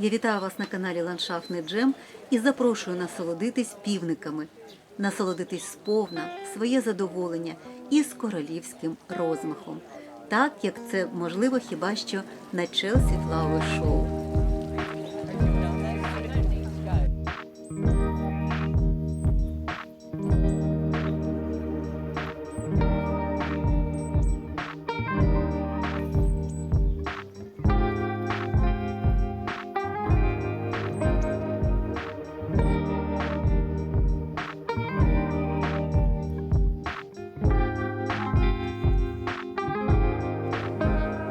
Я вітаю вас на каналі Ландшафтний Джем і запрошую насолодитись півниками, насолодитись сповна своє задоволення із королівським розмахом, так як це можливо хіба що на Челсі Флауер Шоу.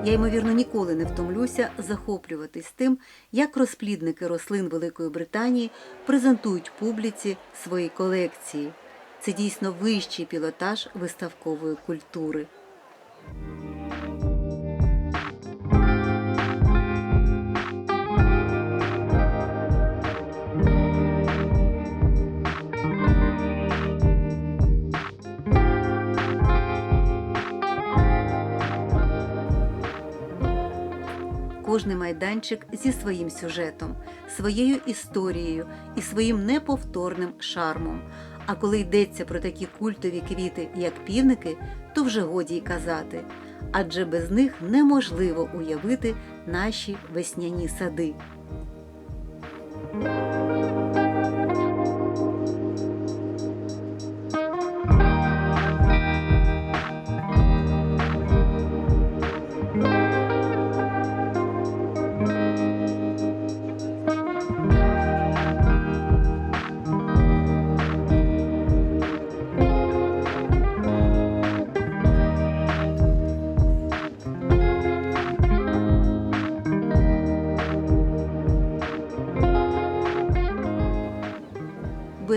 Я ймовірно ніколи не втомлюся захоплюватись тим, як розплідники рослин Великої Британії презентують публіці свої колекції. Це дійсно вищий пілотаж виставкової культури. Кожний майданчик зі своїм сюжетом, своєю історією і своїм неповторним шармом. А коли йдеться про такі культові квіти, як півники, то вже годі й казати. Адже без них неможливо уявити наші весняні сади.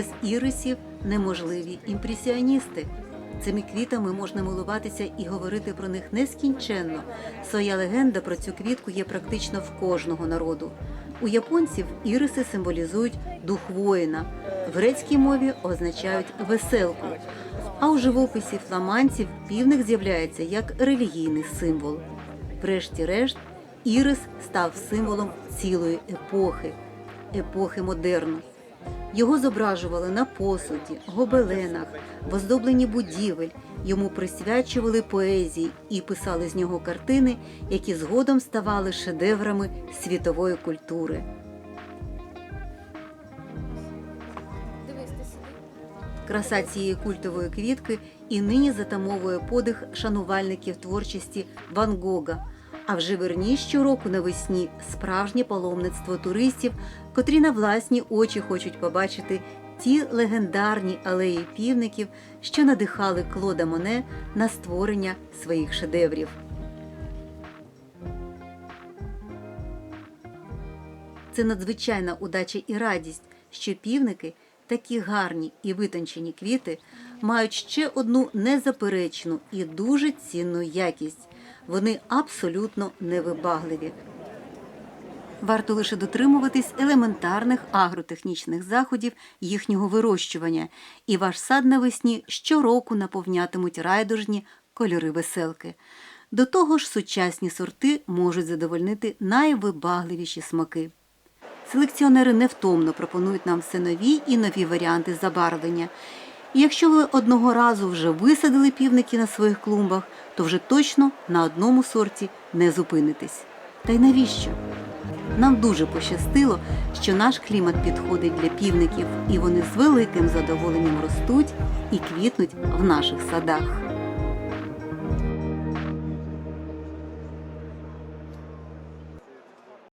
Без ірисів неможливі імпресіоністи. Цими квітами можна милуватися і говорити про них нескінченно. Своя легенда про цю квітку є практично в кожного народу. У японців іриси символізують дух воїна, в грецькій мові означають веселку. А у живописі фламандців півник з'являється як релігійний символ. Врешті-решт, ірис став символом цілої епохи, епохи модерну. Його зображували на посуді, гобеленах, в оздобленні будівель. Йому присвячували поезії і писали з нього картини, які згодом ставали шедеврами світової культури. Краса цієї культової квітки і нині затамовує подих шанувальників творчості Ван Гога. А вже верні щороку навесні справжнє паломництво туристів, котрі на власні очі хочуть побачити ті легендарні алеї півників, що надихали Клода Моне на створення своїх шедеврів. Це надзвичайна удача і радість, що півники, такі гарні і витончені квіти, мають ще одну незаперечну і дуже цінну якість. Вони абсолютно невибагливі. Варто лише дотримуватись елементарних агротехнічних заходів їхнього вирощування, і ваш сад навесні щороку наповнятимуть райдужні кольори веселки. До того ж, сучасні сорти можуть задовольнити найвибагливіші смаки. Селекціонери невтомно пропонують нам все нові і нові варіанти забарвлення. І якщо ви одного разу вже висадили півники на своїх клумбах, то вже точно на одному сорті не зупинитесь. Та й навіщо? Нам дуже пощастило, що наш клімат підходить для півників, і вони з великим задоволенням ростуть і квітнуть в наших садах.